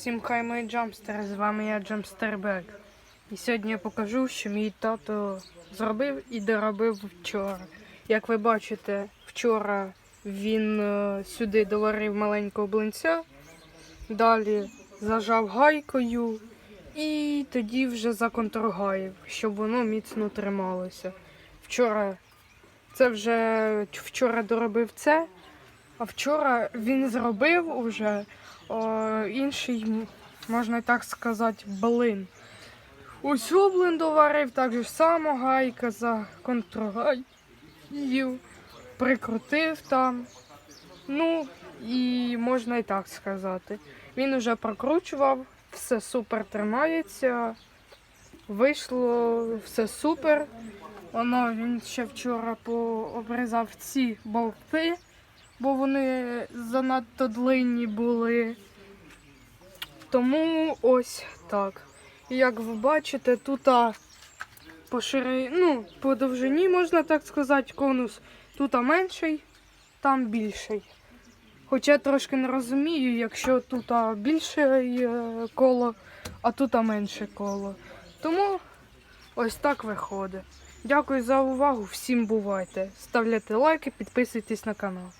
Всім хай мої джамстери, з вами я Джамстербек. І сьогодні я покажу, що мій тато зробив і доробив вчора. Як ви бачите, вчора він е, сюди доварив маленького блинця, далі зажав гайкою і тоді вже законтргаїв, щоб воно міцно трималося. Вчора це вже вчора доробив це, а вчора він зробив уже о, інший, можна так сказати, блин. Ось блин доварив, так же само гайка за контргаїв, прикрутив там. Ну, і можна і так сказати. Він уже прокручував, все супер тримається. Вийшло все супер. Воно він ще вчора пообрізав ці болти, бо вони занадто длинні були. Тому ось так. Як ви бачите, тут по ширині, ну, по довжині, можна так сказати, конус тут менший, там більший. Хоча трошки не розумію, якщо тут більше коло, а тут менше коло. Тому ось так виходить. Дякую за увагу, всім бувайте. Ставляйте лайки, підписуйтесь на канал.